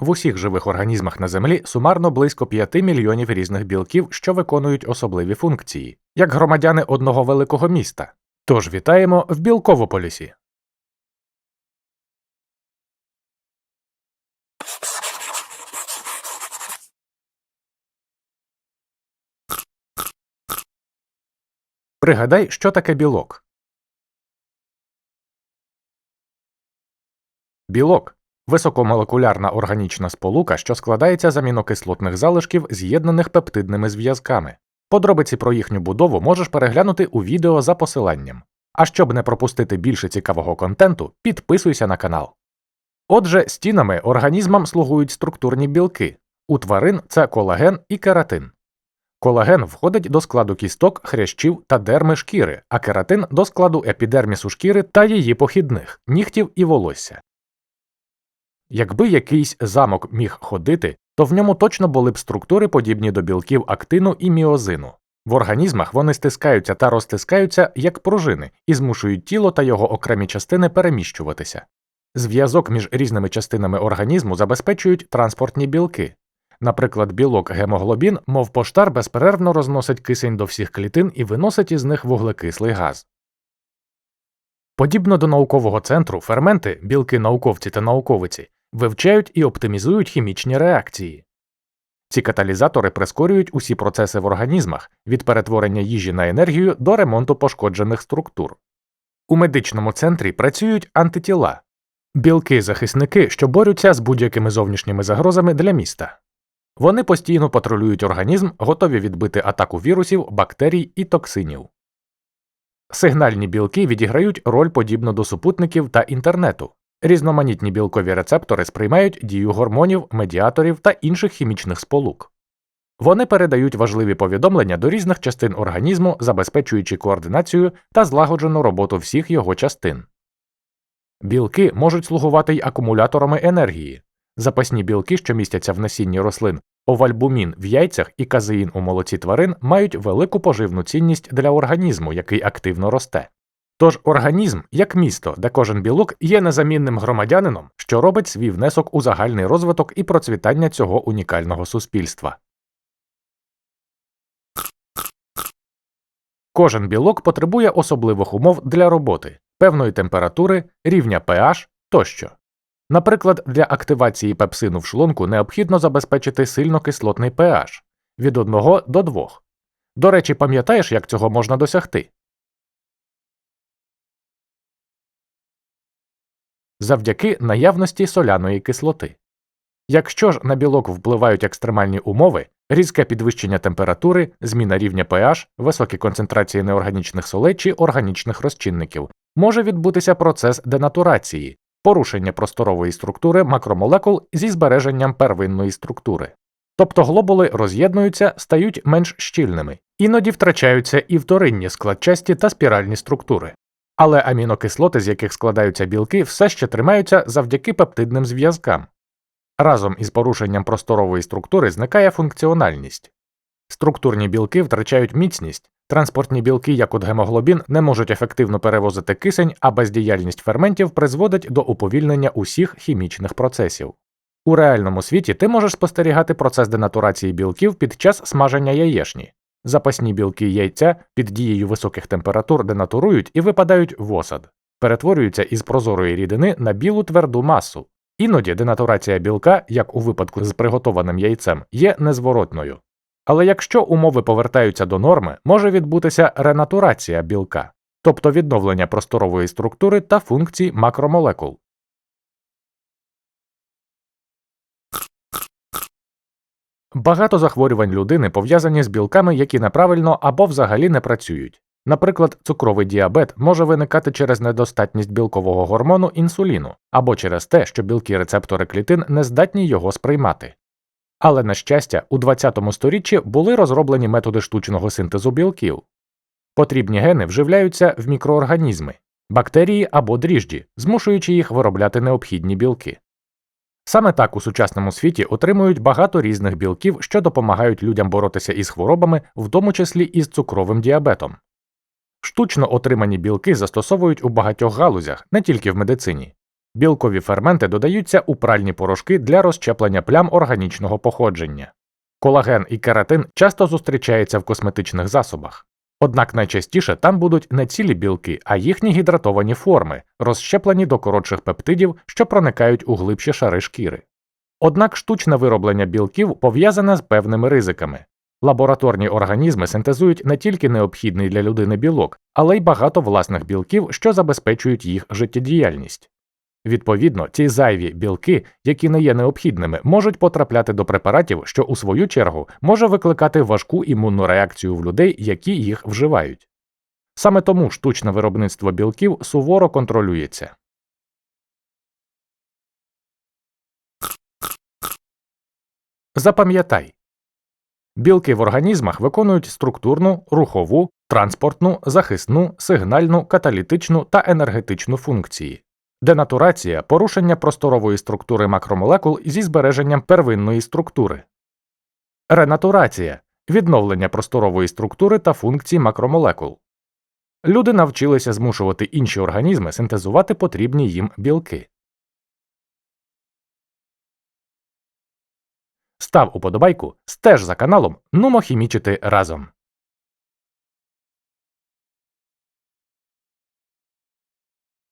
В усіх живих організмах на Землі сумарно близько 5 мільйонів різних білків, що виконують особливі функції, як громадяни одного великого міста. Тож вітаємо в Білковополісі. Пригадай, що таке білок. Білок високомолекулярна органічна сполука, що складається з амінокислотних залишків, з'єднаних пептидними зв'язками. Подробиці про їхню будову можеш переглянути у відео за посиланням. А щоб не пропустити більше цікавого контенту, підписуйся на канал. Отже, стінами організмам слугують структурні білки. У тварин це колаген і кератин. Колаген входить до складу кісток, хрящів та дерми шкіри, а кератин до складу епідермісу шкіри та її похідних нігтів і волосся. Якби якийсь замок міг ходити, то в ньому точно були б структури, подібні до білків актину і міозину. В організмах вони стискаються та розтискаються як пружини і змушують тіло та його окремі частини переміщуватися. Зв'язок між різними частинами організму забезпечують транспортні білки. Наприклад, білок гемоглобін, мов поштар, безперервно розносить кисень до всіх клітин і виносить із них вуглекислий газ. Подібно до наукового центру, ферменти, білки науковці та науковиці, вивчають і оптимізують хімічні реакції. Ці каталізатори прискорюють усі процеси в організмах від перетворення їжі на енергію до ремонту пошкоджених структур. У медичному центрі працюють антитіла білки захисники, що борються з будь-якими зовнішніми загрозами для міста. Вони постійно патрулюють організм, готові відбити атаку вірусів, бактерій і токсинів. Сигнальні білки відіграють роль подібно до супутників та інтернету. Різноманітні білкові рецептори сприймають дію гормонів, медіаторів та інших хімічних сполук. Вони передають важливі повідомлення до різних частин організму, забезпечуючи координацію та злагоджену роботу всіх його частин. Білки можуть слугувати й акумуляторами енергії. Запасні білки, що містяться в насінні рослин, овальбумін в яйцях і казеїн у молоці тварин, мають велику поживну цінність для організму, який активно росте. Тож організм, як місто, де кожен білок є незамінним громадянином, що робить свій внесок у загальний розвиток і процвітання цього унікального суспільства. Кожен білок потребує особливих умов для роботи, певної температури, рівня pH тощо. Наприклад, для активації пепсину в шлунку необхідно забезпечити сильно кислотний pH від 1 до 2. До речі, пам'ятаєш, як цього можна досягти? Завдяки наявності соляної кислоти. Якщо ж на білок впливають екстремальні умови, різке підвищення температури, зміна рівня pH, високі концентрації неорганічних солей чи органічних розчинників, може відбутися процес денатурації, порушення просторової структури макромолекул зі збереженням первинної структури. Тобто глобули роз'єднуються, стають менш щільними, іноді втрачаються і вторинні складчасті та спіральні структури. Але амінокислоти, з яких складаються білки, все ще тримаються завдяки пептидним зв'язкам. Разом із порушенням просторової структури зникає функціональність. Структурні білки втрачають міцність, транспортні білки, як от гемоглобін, не можуть ефективно перевозити кисень, а бездіяльність ферментів призводить до уповільнення усіх хімічних процесів. У реальному світі ти можеш спостерігати процес денатурації білків під час смаження яєшні. Запасні білки яйця під дією високих температур денатурують і випадають в осад, перетворюються із прозорої рідини на білу тверду масу. Іноді денатурація білка, як у випадку з приготованим яйцем, є незворотною. Але якщо умови повертаються до норми, може відбутися ренатурація білка, тобто відновлення просторової структури та функцій макромолекул. Багато захворювань людини пов'язані з білками, які неправильно або взагалі не працюють. Наприклад, цукровий діабет може виникати через недостатність білкового гормону інсуліну або через те, що білки рецептори клітин не здатні його сприймати. Але, на щастя, у 20 сторіччі були розроблені методи штучного синтезу білків. Потрібні гени вживляються в мікроорганізми, бактерії або дріжджі, змушуючи їх виробляти необхідні білки. Саме так у сучасному світі отримують багато різних білків, що допомагають людям боротися із хворобами, в тому числі із цукровим діабетом. Штучно отримані білки застосовують у багатьох галузях, не тільки в медицині. Білкові ферменти додаються у пральні порошки для розщеплення плям органічного походження. Колаген і кератин часто зустрічаються в косметичних засобах. Однак найчастіше там будуть не цілі білки, а їхні гідратовані форми, розщеплені до коротших пептидів, що проникають у глибші шари шкіри. Однак штучне вироблення білків пов'язане з певними ризиками. Лабораторні організми синтезують не тільки необхідний для людини білок, але й багато власних білків, що забезпечують їх життєдіяльність. Відповідно, ці зайві білки, які не є необхідними, можуть потрапляти до препаратів, що у свою чергу може викликати важку імунну реакцію в людей, які їх вживають. Саме тому штучне виробництво білків суворо контролюється. Запам'ятай білки в організмах виконують структурну, рухову, транспортну, захисну, сигнальну, каталітичну та енергетичну функції. Денатурація порушення просторової структури макромолекул зі збереженням первинної структури. Ренатурація відновлення просторової структури та функцій макромолекул. Люди навчилися змушувати інші організми синтезувати потрібні їм білки. Став уподобайку, стеж за каналом, нумо хімічити разом.